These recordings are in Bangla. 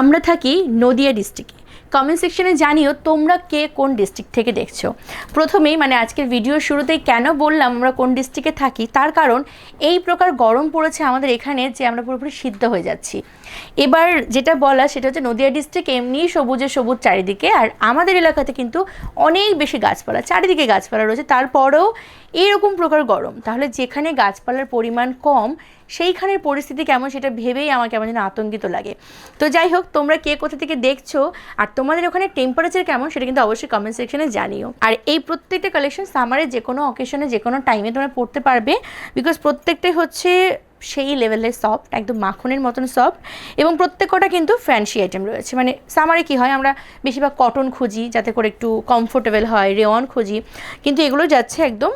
আমরা থাকি নদিয়া ডিস্ট্রিক্টে কমেন্ট সেকশনে জানিও তোমরা কে কোন ডিস্ট্রিক্ট থেকে দেখছ। প্রথমেই মানে আজকের ভিডিওর শুরুতেই কেন বললাম আমরা কোন ডিস্ট্রিক্টে থাকি, তার কারণ এই প্রকার গরম পড়েছে আমাদের এখানে যে আমরা পুরোপুরি সিদ্ধ হয়ে যাচ্ছি। এবার যেটা বলা সেটা হচ্ছে নদিয়া ডিস্ট্রিক্ট এমনি সবুজে সবুজ চারিদিকে আর আমাদের এলাকাতে কিন্তু অনেক বেশি গাছপালা, চারিদিকে গাছপালা রয়েছে। তারপরেও এইরকম প্রকার গরম। তাহলে যেখানে গাছপালার পরিমাণ কম সেইখানের পরিস্থিতি কেমন সেটা ভেবেই আমার কেমন যেন আতঙ্কিত লাগে। তো যাই হোক, তোমরা কে কোথা থেকে দেখছ আর তোমাদের ওখানে টেম্পারেচার কেমন সেটা কিন্তু অবশ্যই কমেন্ট সেকশনে জানিও। আর এই প্রত্যেকটা কালেকশন সামারে যে কোনো অকেশনে যে কোনো টাইমে তোমরা পড়তে পারবে বিকজ প্রত্যেকটাই হচ্ছে সেই লেভেলের সফট একদম মাখনের মতন সফট এবং প্রত্যেক কটা কিন্তু ফ্যান্সি আইটেম রয়েছে। মানে সামারে কি হয়, আমরা বেশিরভাগ কটন খুঁজি, যাতে করে একটু কমফোর্টেবল হয় রেওয়ান খুঁজি, কিন্তু এগুলো যাচ্ছে একদম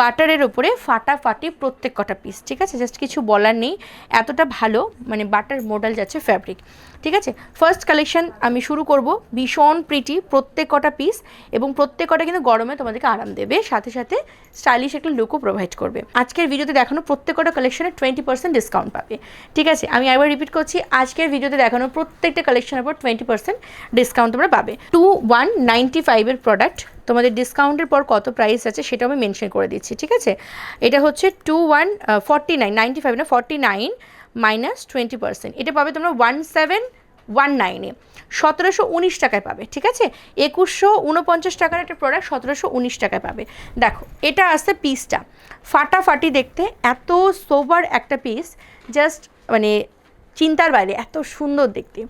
বাটারের ওপরে ফাটাফাটি প্রত্যেক কটা পিস ঠিক আছে? জাস্ট কিছু বলার নেই, এতটা ভালো মানে বাটার মডেল যাচ্ছে ফ্যাব্রিক ঠিক আছে? ফার্স্ট কালেকশন আমি শুরু করব। ভীষণ প্রিটি প্রত্যেক কটা পিস এবং প্রত্যেক কটা কিন্তু গরমে তোমাদেরকে আরাম দেবে। সাথে সাথে স্টাইলিশ একটা লুকও প্রোভাইড করবে। আজকের ভিডিওতে দেখানো প্রত্যেক কটা কালেকশনে টোয়েন্টি পার্সেন্ট ডিসকাউন্ট পাবে। ঠিক আছে? আমি একবার রিপিট করছি। আজকের ভিডিওতে দেখানো প্রত্যেকটা কালেকশনের উপর টোয়েন্টি পার্সেন্ট ডিসকাউন্ট তোমরা পাবে। টু ওয়ান নাইনটি ফাইভের প্রোডাক্ট তোমাদের ডিসকাউন্টের পর কত প্রাইস আছে সেটাও আমি মেনশন করে দিচ্ছি। ঠিক আছে? এটা হচ্ছে two one forty nine ninety five না forty nine minus twenty percent এটা পাবে তোমরা ওয়ান সেভেন ওয়ান নাইনে। সতেরোশো উনিশ টাকায় পাবে, ঠিক আছে? একুশশো উনপঞ্চাশ টাকার একটা প্রোডাক্ট সতেরোশো উনিশ টাকায় পাবে। দেখো, এটা আসছে পিসটা ফাটাফাটি দেখতে এত সোবার একটা পিস জাস্ট মানে চিন্তার বাইরে, এত সুন্দর দেখতে।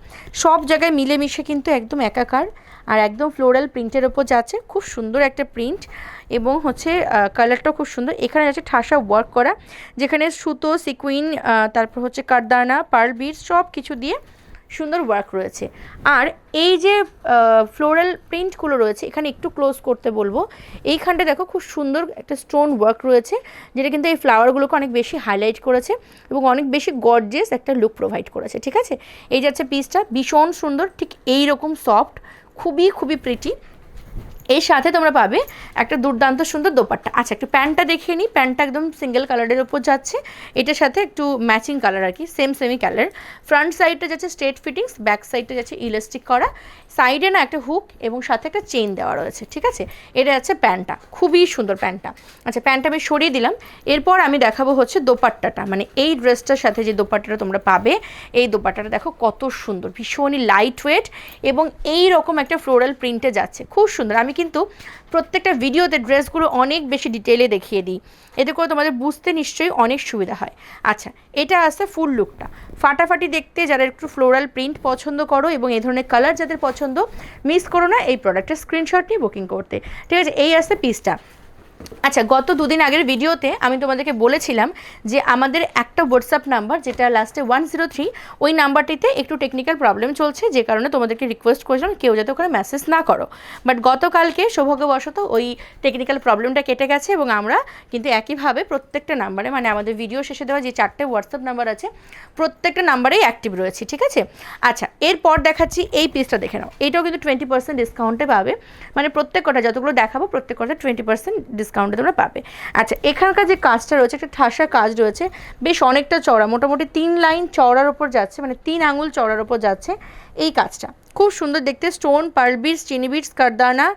সব জায়গায় মিলেমিশে কিন্তু একদম একাকার আর একদম ফ্লোরাল প্রিন্টের ওপর যাচ্ছে খুব সুন্দর একটা প্রিন্ট এবং হচ্ছে কালারটাও খুব সুন্দর। এখানে যাচ্ছে ঠাসা ওয়ার্ক করা, যেখানে সুতো সিকুইন তারপর হচ্ছে কারদানা পার্ল বিট সব কিছু দিয়ে সুন্দর ওয়ার্ক রয়েছে। আর এই যে ফ্লোরাল প্রিন্টগুলো রয়েছে, এখানে একটু ক্লোজ করতে বলব। এইখানটা দেখো খুব সুন্দর একটা স্টোন ওয়ার্ক রয়েছে, যেটা কিন্তু এই ফ্লাওয়ারগুলোকে অনেক বেশি হাইলাইট করেছে এবং অনেক বেশি গর্জেস একটা লুক প্রোভাইড করেছে, ঠিক আছে? এই যাচ্ছে পিসটা ভীষণ সুন্দর, ঠিক এই রকম সফট খুবই খুবই প্রিটি এর সাথে তোমরা পাবে একটা দুর্দান্ত সুন্দর দোপাট্টা। আচ্ছা একটু প্যান্টটা দেখিয়ে নিই প্যান্টটা একদম সিঙ্গেল কালারের ওপর যাচ্ছে। এটার সাথে একটু ম্যাচিং কালার আর কি সেম সেমি কালার ফ্রন্ট সাইডটা যাচ্ছে স্ট্রেট ফিটিংস ব্যাক সাইডটা যাচ্ছে ইলাস্টিক করা। সাইডে না একটা হুক এবং সাথে একটা চেন দেওয়া রয়েছে, ঠিক আছে? এটা যাচ্ছে প্যান্টটা, খুবই সুন্দর প্যান্টটা। আচ্ছা প্যান্টটা আমি সরিয়ে দিলাম। এরপর আমি দেখাবো হচ্ছে দোপাট্টাটা। মানে এই ড্রেসটার সাথে যে দোপাট্টাটা তোমরা পাবে, এই দোপাট্টাটা দেখো কত সুন্দর, ভীষণই লাইট ওয়েট এবং এই রকম একটা ফ্লোরাল প্রিন্টে যাচ্ছে। খুব সুন্দর। আমি কিন্তু প্রত্যেকটা ভিডিওতে ড্রেসগুলো অনেক বেশি ডিটেলে দেখিয়ে দিই। এতে করে তোমাদের বুঝতে নিশ্চয়ই অনেক সুবিধা হয়। আচ্ছা এটা আসছে ফুল লুকটা। ফাটাফাটি দেখতে যারা একটু ফ্লোরাল প্রিন্ট পছন্দ করো এবং এই ধরনের কালার যাদের পছন্দ, মিস করো না এই প্রোডাক্টের স্ক্রিনশট নিয়ে বুকিং করতে। ঠিক আছে, এই আসছে পিসটা। আচ্ছা গত দুদিন আগের ভিডিওতে আমি তোমাদেরকে বলেছিলাম যে আমাদের একটা হোয়াটসঅ্যাপ নাম্বার যেটা লাস্টে ওয়ান জিরো থ্রি ওই নাম্বারটিতে একটু টেকনিক্যাল প্রবলেম চলছে, যে কারণে তোমাদেরকে রিকোয়েস্ট করেছিলাম কেউ যাতে ওখানে মেসেজ না করো। বাট গতকালকে সৌভাগ্যবশত ওই টেকনিক্যাল প্রবলেমটা কেটে গেছে এবং আমরা কিন্তু একইভাবে প্রত্যেকটা নাম্বারে মানে আমাদের ভিডিও শেষে দেওয়া যে চারটে হোয়াটসঅ্যাপ নাম্বার আছে, প্রত্যেকটা নাম্বারেই অ্যাক্টিভ রয়েছে, ঠিক আছে? আচ্ছা এরপর দেখাচ্ছি এই পিসটা দেখে নাও। এটাও কিন্তু টোয়েন্টি পার্সেন্ট ডিসকাউন্টে পাবে। মানে প্রত্যেক কটা যতগুলো দেখাবো, প্রত্যেক কটা টোয়েন্টি পার্সেন্ট ডিসকাউন্টে তোমরা পাবে। আচ্ছা এখানকার যে কাজটা রয়েছে, একটা ঠাসা কাজ রয়েছে, বেশ অনেকটা চড়া মোটামুটি তিন লাইন চওড়ার ওপর যাচ্ছে মানে তিন আঙুল চওড়ার ওপর যাচ্ছে। এই কাজটা। খুব সুন্দর দেখতে স্টোন পার্ল বিটস চিনি বিটস কারদানা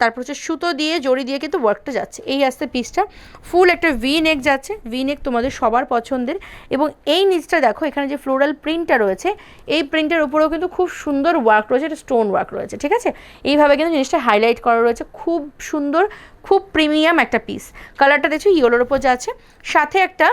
তারপর হচ্ছে সুতো দিয়ে, জড়ি দিয়ে কিন্তু ওয়ার্কটা যাচ্ছে। এই আসতে পিসটা ফুল একটা ভি নেক যাচ্ছে। ভি নেক তোমাদের সবার পছন্দের। এবং এই নিচটা দেখো, এখানে যে ফ্লোরাল প্রিন্টটা রয়েছে, এই প্রিন্টের উপরেও কিন্তু খুব সুন্দর ওয়ার্ক রয়েছে। এটা স্টোন ওয়ার্ক রয়েছে, ঠিক আছে? এইভাবে কিন্তু জিনিসটা হাইলাইট করা রয়েছে। খুব সুন্দর, খুব প্রিমিয়াম একটা পিস কালারটা দেখছ ইয়েলোর ওপর যাচ্ছে। সাথে একটা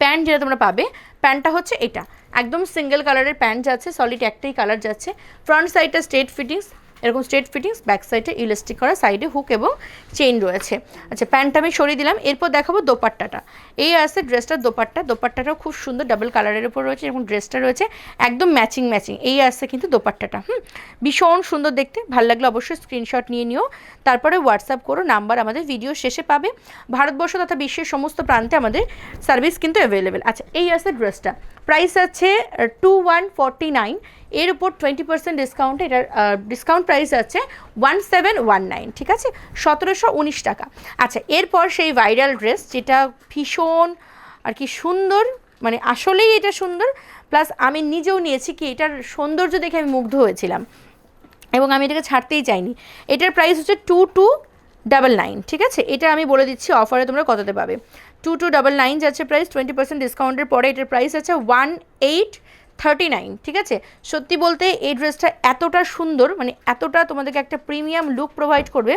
প্যান্ট যেটা তোমরা পাবে প্যান্টটা হচ্ছে এটা। একদম সিঙ্গেল কালারের প্যান্ট যাচ্ছে সলিড একটাই কালার যাচ্ছে। ফ্রন্ট সাইডটা স্ট্রেট ফিটিংস এরকম স্ট্রেট ফিটিংস ব্যাক সাইডে ইলাস্টিক করা সাইডে হুক এবং চেইন রয়েছে। আচ্ছা প্যান্টটা আমি সরিয়ে দিলাম, এরপর দেখাবো দোপাট্টাটা। এই আছে ড্রেসটার দোপাট্টা। দোপাট্টাটাও খুব সুন্দর ডাবল কালারের উপর রয়েছে এবং ড্রেসটা রয়েছে, একদম ম্যাচিং ম্যাচিং এই আসছে কিন্তু দোপাট্টাটা, হুম? ভীষণ সুন্দর দেখতে। ভালো লাগলে অবশ্যই স্ক্রিনশট নিয়ে নিও। তারপরে হোয়াটসঅ্যাপ করো, নাম্বার আমাদের ভিডিও শেষে পাবে। ভারতবর্ষ তথা বিশ্বের সমস্ত প্রান্তে আমাদের সার্ভিস কিন্তু অ্যাভেলেবেল আচ্ছা এই আছে ড্রেসটা প্রাইস আছে টু ওয়ান ফর্টি নাইন এর উপর টোয়েন্টি পার্সেন্ট ডিসকাউন্ট এটার ডিসকাউন্ট প্রাইস আছে ওয়ান সেভেন ওয়ান নাইন ঠিক আছে? সতেরোশো উনিশ টাকা। আচ্ছা এরপর সেই ভাইরাল ড্রেস যেটা ভীষণ আর কি সুন্দর মানে আসলেই এটা সুন্দর প্লাস আমি নিজেও নিয়েছি কি এটার সৌন্দর্য দেখে আমি মুগ্ধ হয়েছিলাম। এবং আমি এটাকে ছাড়তেই চাইনি। এটার প্রাইস হচ্ছে টু টু ডাবল নাইন ঠিক আছে? এটা আমি বলে দিচ্ছি অফারে তোমরা কততে পাবে। টু টু ডাবল নাইন যাচ্ছে প্রাইস টোয়েন্টি পার্সেন্ট ডিসকাউন্টের পরে এটার প্রাইস আছে ওয়ান এইট থার্টি নাইন ঠিক আছে? সত্যি বলতে এই ড্রেসটা এতটা সুন্দর মানে এতটা তোমাদেরকে একটা প্রিমিয়াম লুক প্রোভাইড করবে,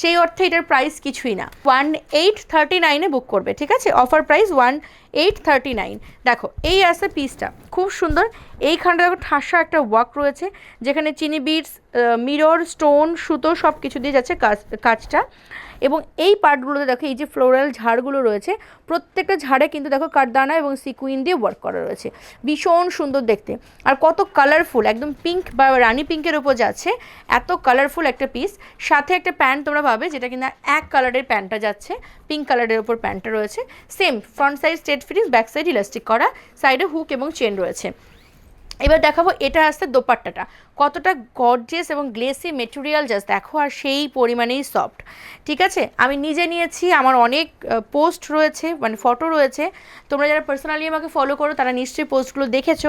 সেই অর্থে এটার প্রাইস কিছুই না। ওয়ান এইট থার্টি নাইনে বুক করবে, ঠিক আছে? Offer price one eight thirty nine দেখো, এই আছে পিসটা খুব সুন্দর। এইখানটা দেখো, ঠাসা একটা ওয়ার্ক রয়েছে, যেখানে চিনি বিটস মিরর স্টোন সুতো সব কিছু দিয়ে যাচ্ছে কাজ, কাজটা। এবং এই পার্টগুলোতে দেখো, এই যে ফ্লোরাল ঝাড়গুলো রয়েছে, প্রত্যেকটা ঝাড়ে কিন্তু দেখো কাঠদানা এবং সিকুইন দিয়ে ওয়ার্ক করা রয়েছে। ভীষণ সুন্দর দেখতে। আর কত কালারফুল একদম পিঙ্ক বা রানি পিঙ্কের ওপর যাচ্ছে, এত কালারফুল একটা পিস সাথে একটা প্যান্ট তোমরা পাবে, যেটা কিনা এক কালারের প্যান্টটা যাচ্ছে। পিঙ্ক কালারের ওপর প্যান্টটা রয়েছে। Same front side straight fittings back side elastic করা সাইডে হুক এবং চেন রয়েছে। এবার দেখাবো এটা আসছে দোপাট্টাটা। কতটা গর্জিয়াস এবং গ্লেসি মেটেরিয়াল জাস্ট দেখো, আর সেই পরিমাণেই সফট ঠিক আছে? আমি নিজে নিয়েছি, আমার অনেক পোস্ট রয়েছে মানে ফটো রয়েছে। তোমরা যারা পার্সোনালি আমাকে ফলো করো, তারা নিশ্চয়ই পোস্টগুলো দেখেছ।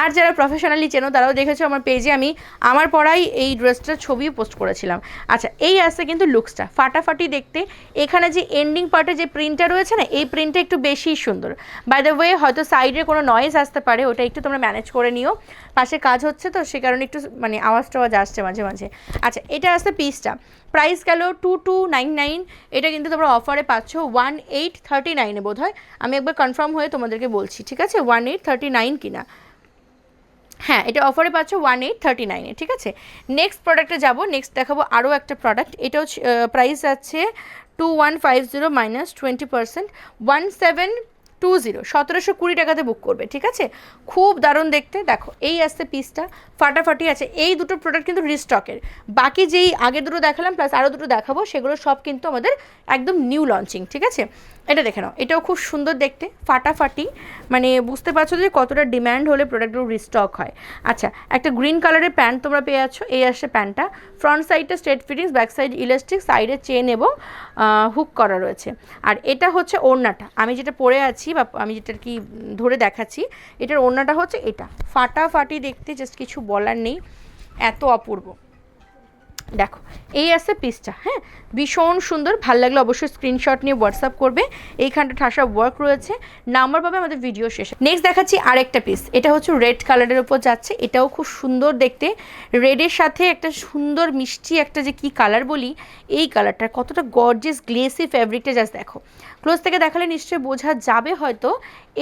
আর যারা প্রফেশনালি চেনো, তারাও দেখেছ আমার পেজে আমি আমার পড়াই এই ড্রেসটার ছবিও পোস্ট করেছিলাম। আচ্ছা এই আসছে কিন্তু লুকসটা ফাটাফাটি দেখতে। এখানে যে এন্ডিং পার্টে যে প্রিন্টটা রয়েছে না, এই প্রিন্টটা একটু বেশি সুন্দর। বাই দ্য ওয়ে হয়তো সাইডে কোনো নয়েজ আসতে পারে, ওটা একটু তোমরা ম্যানেজ করে নিও। পাশে কাজ হচ্ছে তো, সে কারণে একটু মানে আওয়াজ টাওয়াজ আসছে মাঝে মাঝে। আচ্ছা এটা আসছে পিসটা। প্রাইস গেল টু টু নাইন নাইন এটা কিন্তু তোমরা অফারে পাচ্ছ ওয়ান এইট থার্টি নাইনে বোধ হয় আমি একবার কনফার্ম হয়ে তোমাদেরকে বলছি, ঠিক আছে? ওয়ান এইট থার্টি নাইন কিনা। হ্যাঁ এটা অফারে পাচ্ছ ওয়ান এইট থার্টি নাইনে ঠিক আছে? নেক্সট প্রোডাক্টে যাব নেক্সট দেখাবো আরও একটা প্রোডাক্ট এটাও প্রাইস আছে two one five zero minus twenty percent one seven two zero, সতেরোশো কুড়ি টাকাতে বুক করবে, ঠিক আছে? খুব দারুণ দেখতে। দেখো, এই আসছে পিসটা ফাটাফাটি আছে। এই দুটো প্রোডাক্ট কিন্তু রিস্টকের বাকি যেই আগে দুটো দেখালাম প্লাস আরও দুটো দেখাবো, সেগুলো সব কিন্তু আমাদের একদম নিউ লঞ্চিং ঠিক আছে? এটা দেখে নাও। এটাও খুব সুন্দর দেখতে, ফাটাফাটি। মানে বুঝতে পারছ যে কতটা ডিম্যান্ড হলে প্রোডাক্টগুলো রিস্টক হয়। আচ্ছা একটা গ্রিন কালারের প্যান্ট তোমরা পেয়ে যাচ্ছ, এই আসছে প্যান্টটা ফ্রন্ট সাইডটা straight fittings back side elastic সাইডে চেন এবং হুক করা রয়েছে। আর এটা হচ্ছে ওড়নাটা। আমি যেটা পরে আছি বা আমি যেটা কি ধরে দেখাচ্ছি, এটার ওড়নাটা হচ্ছে এটা। ফাটাফাটি দেখতে জাস্ট কিছু বলার নেই। এত অপূর্ব। দেখো, এই আছে পিসটা হ্যাঁ? ভীষণ সুন্দর, ভালো লাগলে অবশ্যই স্ক্রিনশট নিয়ে হোয়াটসঅ্যাপ করবে। এইখানটা ঠাসা ওয়ার্ক রয়েছে, নাম্বার পাবে আমাদের ভিডিও শেষে। নেক্সট দেখাচ্ছি আরেকটা পিস এটা হচ্ছে রেড কালারের উপর যাচ্ছে, এটাও খুব সুন্দর দেখতে। রেডের সাথে একটা সুন্দর, মিষ্টি একটা যে কি কালার বলি, এই কালারটা কতটা গর্জেস গ্লেসি ফ্যাব্রিকটা জাস্ট দেখো। ক্লোজ থেকে দেখালে নিশ্চয়ই বোঝা যাবে হয়তো।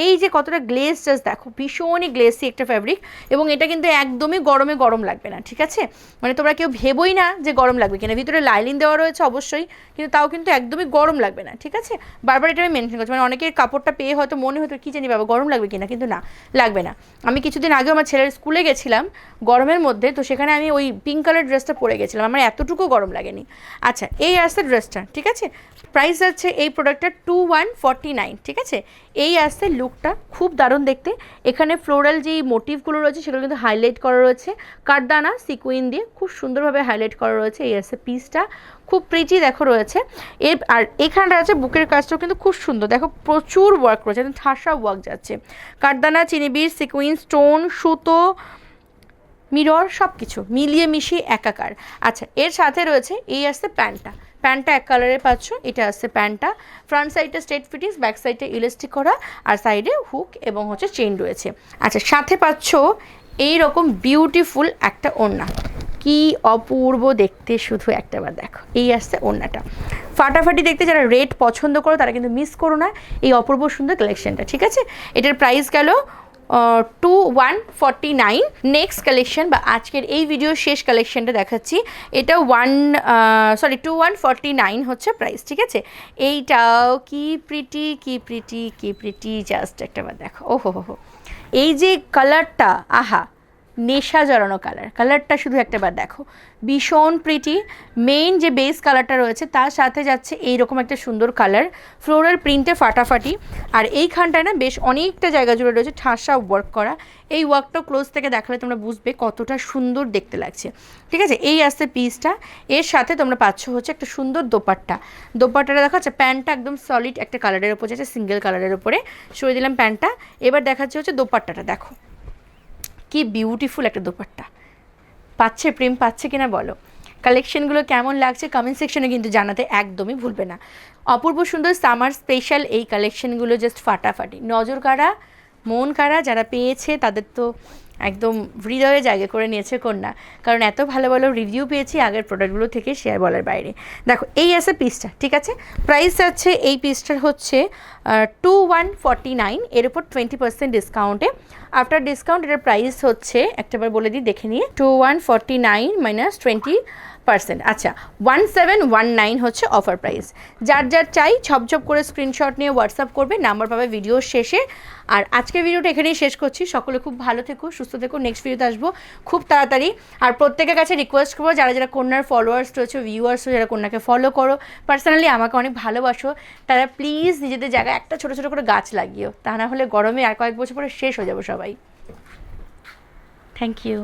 এই যে কতটা গ্লেস জাস্ট দেখো, ভীষণই গ্লেসি একটা ফ্যাব্রিক এবং এটা কিন্তু একদমই গরমে গরম লাগবে না, ঠিক আছে? মানে তোমরা কেউ ভেবোই না যে গরম লাগবে কিনা। ভিতরে লাইলিন দেওয়া রয়েছে অবশ্যই, কিন্তু তাও কিন্তু একদমই গরম লাগবে না, ঠিক আছে? বারবার এটা আমি মেনশন করছি মানে অনেকের কাপড়টা পেয়ে হয়তো মনে হতো, কী জানি বাবা, গরম লাগবে কিনা? কিন্তু না, লাগবে না। আমি কিছুদিন আগে আমার ছেলের স্কুলে গেছিলাম গরমের মধ্যে, তো সেখানে আমি ওই পিঙ্ক কালার ড্রেসটা পরে গেছিলাম। আমার এতটুকু গরম লাগেনি। আচ্ছা এই আসছে ড্রেসটা ঠিক আছে? প্রাইস আছে এই প্রোডাক্টটা টু ওয়ান ফর্টি নাইন ঠিক আছে? এই আসছে লুকটা খুব দারুণ দেখতে। এখানে ফ্লোরাল যেই মোটিভগুলো রয়েছে, সেগুলো কিন্তু হাইলাইট করা রয়েছে। কাঠদানা সিকুইন দিয়ে খুব সুন্দরভাবে হাইলাইট করা রয়েছে এই আসছে পিসটা খুব প্রিটি দেখো রয়েছে। এর আর এখানটা আছে বুকের কাজটাও কিন্তু খুব সুন্দর। দেখো প্রচুর ওয়ার্ক রয়েছে, একদম ঠাসা ওয়ার্ক যাচ্ছে। কাঠদানা চিনিবির সিকুইন স্টোন সুতো মিরর সব কিছু মিলিয়ে মিশিয়ে একাকার। আচ্ছা এর সাথে রয়েছে এই আসছে প্যান্টটা প্যান্টটা এক কালারে পাচ্ছ, এটা আসছে প্যান্টটা। ফ্রন্ট সাইডটা স্ট্রেট ফিটিংস ব্যাক সাইডটা ইলাস্টিক করা, আর সাইডে হুক এবং হচ্ছে চেন রয়েছে। আচ্ছা সাথে পাচ্ছ এই রকম বিউটিফুল একটা ওড়না। কি অপূর্ব দেখতে শুধু একটাবার দেখো। এই আসছে ওড়নাটা। ফাটাফাটি দেখতে যারা রেট পছন্দ করো, তারা কিন্তু মিস করো না এই অপূর্ব সুন্দর কালেকশনটা ঠিক আছে? এটার প্রাইস গেল two one forty nine next collection বা আজকের এই ভিডিওর শেষ কালেকশনটা দেখাচ্ছি। এটা one sorry two one forty nine হচ্ছে প্রাইস ঠিক আছে? এইটাও কি প্রিটি কি প্রিটি কি প্রিটি জাস্ট একটা বার দেখো। ওহো হো এই যে কালারটা আহা নেশা জড়ানো কালার কালারটা শুধু একটাবার দেখো। ভীষণ প্রিটি মেইন যে বেস কালারটা রয়েছে, তার সাথে যাচ্ছে এইরকম একটা সুন্দর কালার ফ্লোরাল প্রিন্টে ফাটাফাটি। আর এইখানটায় না বেশ অনেকটা জায়গা জুড়ে রয়েছে ঠাসা ওয়ার্ক করা। এই ওয়ার্কটা ক্লোজ থেকে দেখালে তোমরা বুঝবে কতটা সুন্দর দেখতে লাগছে। ঠিক আছে? এই আসছে পিসটা এর সাথে তোমরা পাচ্ছ হচ্ছে একটা সুন্দর দোপাট্টা। দোপাট্টাটা দেখা যাচ্ছে প্যান্টটা একদম সলিড একটা কালারের ওপর যাচ্ছে সিঙ্গেল কালারের ওপরে সরিয়ে দিলাম প্যান্টটা। এবার দেখাচ্ছে হচ্ছে দোপাট্টাটা, দেখো। কি বিউটিফুল একটা দোপাট্টা। পাচ্ছে প্রেম, পাচ্ছে কিনা বলো। কালেকশনগুলো কেমন লাগছে কমেন্ট সেকশনে কিন্তু জানাতে একদমই ভুলবে না। অপূর্ব সুন্দর সামার স্পেশাল এই কালেকশনগুলো জাস্ট ফাটাফাটি। নজর কাড়া, মন কাড়া যারা পেয়েছে তাদের তো একদম হৃদয়ে জায়গা করে নিয়েছে কন্যা। কারণ এত ভালো ভালো রিভিউ পেয়েছি আগের প্রোডাক্টগুলো থেকে শেয়ার বলার বাইরে। দেখো, এই আছে পিসটা ঠিক আছে? প্রাইস আছে এই পিসটার হচ্ছে টু ওয়ান ফর্টি নাইন এর উপর টোয়েন্টি পার্সেন্ট ডিসকাউন্টে আফটার ডিসকাউন্ট এটার প্রাইস হচ্ছে, একটাবার বলে দিই, দেখে নিয়ে two one forty nine minus twenty percent. আচ্ছা ওয়ান সেভেন ওয়ান নাইন হচ্ছে অফার প্রাইস যার যার চাই ছপছপ করে স্ক্রিনশট নিয়ে হোয়াটসঅ্যাপ করবে নাম্বার পাবে ভিডিও শেষে। আর আজকের ভিডিওটা এখানেই শেষ করছি। সকলে খুব ভালো থেকো, সুস্থ থেকো। নেক্সট ভিডিওতে আসব খুব তাড়াতাড়ি। আর প্রত্যেকের কাছে রিকোয়েস্ট করব, যারা যারা কন্যার ফলোয়ার্স রয়েছে ভিউয়ার্স যারা কন্যাকে ফলো করো। পার্সোনালি আমাকে অনেক ভালোবাসো। তারা প্লিজ নিজেদের জায়গায় একটা ছোটো ছোটো করে গাছ লাগিও। তা না হলে গরমে আর কয়েক বছর পরে শেষ হয়ে যাব সবাই। Thank you